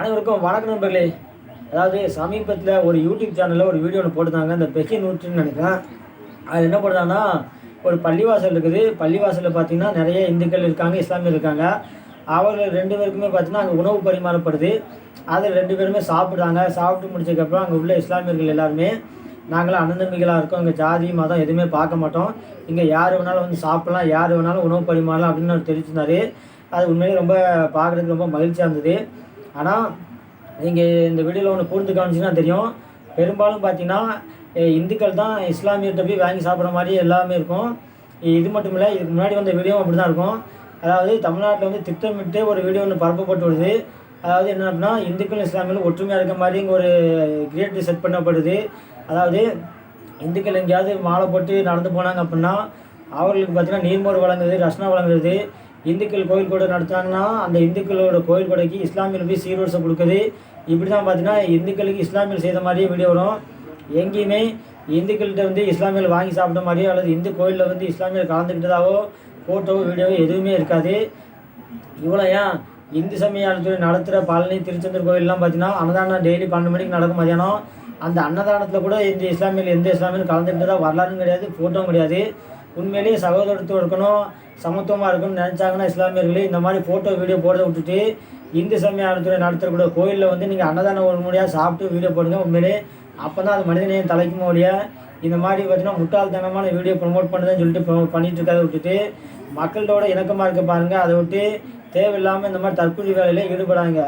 அனைவருக்கும் வணக்கம் நண்பர்களே. அதாவது சமீபத்தில் ஒரு யூடியூப் சேனலில் ஒரு வீடியோ ஒன்று போட்டிருந்தாங்க. இந்த பெக்கி நூற்றுன்னு நினைக்கிறேன். அது என்ன போடுறாங்கன்னா ஒரு பள்ளிவாசல் இருக்குது. பள்ளிவாசலில் பார்த்தீங்கன்னா நிறைய இந்துக்கள் இருக்காங்க இஸ்லாமியர் இருக்காங்க. அவர்கள் ரெண்டு பேருக்குமே பார்த்தீங்கன்னா அங்கே உணவு பரிமாறப்படுது. அதில் ரெண்டு பேருமே சாப்பிட்றாங்க. சாப்பிட்டு முடிச்சதுக்கப்புறம் அங்கே உள்ள இஸ்லாமியர்கள் எல்லாருமே நாங்களாம் அண்ணந்தம்பிகளாக இருக்கோம். இங்கே ஜாதி மதம் எதுவுமே பார்க்க மாட்டோம். இங்கே யார் வேணாலும் வந்து சாப்பிட்லாம் யார் வேணாலும் உணவு பரிமாறலாம் அப்படின்னு அவர் தெரிவிச்சிருந்தாரு. அது உண்மையிலே ரொம்ப பார்க்குறதுக்கு ரொம்ப மகிழ்ச்சியாக இருந்தது. ஆனால் நீங்கள் இந்த வீடியோவில் ஒன்று கூர்ந்து கவனிச்சிங்கன்னா தெரியும். பெரும்பாலும் பார்த்தீங்கன்னா இந்துக்கள் தான் இஸ்லாமியர்கிட்ட போய் வாங்கி சாப்பிட்ற மாதிரி எல்லாமே இருக்கும். இது மட்டும் இல்லை இதுக்கு முன்னாடி வந்த வீடியோவும் அப்படி தான் இருக்கும். அதாவது தமிழ்நாட்டில் வந்து திட்டமிட்டு ஒரு வீடியோ ஒன்று பரப்பப்பட்டு வருது அதாவது என்ன அப்படின்னா இந்துக்கள் இஸ்லாமியர்கள் ஒற்றுமையாக இருக்க மாதிரி இங்கே ஒரு கிரியேட் செட் பண்ணப்படுது. அதாவது இந்துக்கள் எங்கேயாவது மாலை போட்டு நடந்து போனாங்க அப்படின்னா அவர்களுக்கு பார்த்தீங்கன்னா நீர்மோர் வழங்குறது ரஷ்னா வழங்குறது இந்துக்கள் கோயில் கூட நடத்தாங்கன்னா அந்த இந்துக்களோட கோயில் கொடைக்கு இஸ்லாமியர் போய் சீர்வரிசை கொடுக்குது. இப்படி தான் பார்த்தீங்கன்னா இந்துக்களுக்கு இஸ்லாமியர் செய்த மாதிரியே வீடியோ வரும். எங்கேயுமே இந்துக்கள்கிட்ட வந்து இஸ்லாமியர்கள் வாங்கி சாப்பிட்ட மாதிரியோ அல்லது இந்து கோயிலில் வந்து இஸ்லாமியர் கலந்துக்கிட்டதாவோ ஃபோட்டோவோ வீடியோவோ எதுவுமே இருக்காது. இவ்வளோ ஏன்? இந்து சமய அறத்துறை நடத்துகிற பழனி திருச்செந்தூர் கோயிலெலாம் பார்த்தீங்கன்னா அன்னதானம் டெய்லி பன்னெண்டு மணிக்கு நடக்கும் மதியானம் அந்த அன்னதானத்தில் கூட இந்த இஸ்லாமியில் எந்த இஸ்லாமியரும் கலந்துக்கிட்டதா வரலாறும் கிடையாது ஃபோட்டோவும் கிடையாது. உண்மையிலேயே சகோதரத்துவம் இருக்கணும் சமத்துவமாக இருக்கணும்னு நினச்சாங்கன்னா இஸ்லாமியர்களே இந்த மாதிரி ஃபோட்டோ வீடியோ போடுறத விட்டுட்டு இந்து சமய அறத்துறை நடத்தக்கூடிய கோயிலில் வந்து நீங்கள் அன்னதானம் ஒரு முறையாக சாப்பிட்டு வீடியோ போடுங்க உண்மையிலே. அப்போ தான் அது மனிதனையும் தலைக்குமோ ஒழிய இந்த மாதிரி பார்த்தீங்கன்னா முட்டாள்தனமான வீடியோ ப்ரொமோட் பண்ணுதுன்னு சொல்லிட்டு promote பண்ணிட்டு இருக்கிறத விட்டுட்டு மக்களோட இணக்கமாக இருக்க பாருங்கள் அதை விட்டு தேவையில்லாமல் இந்த மாதிரி தற்கொலை வேலையில் ஈடுபடாங்க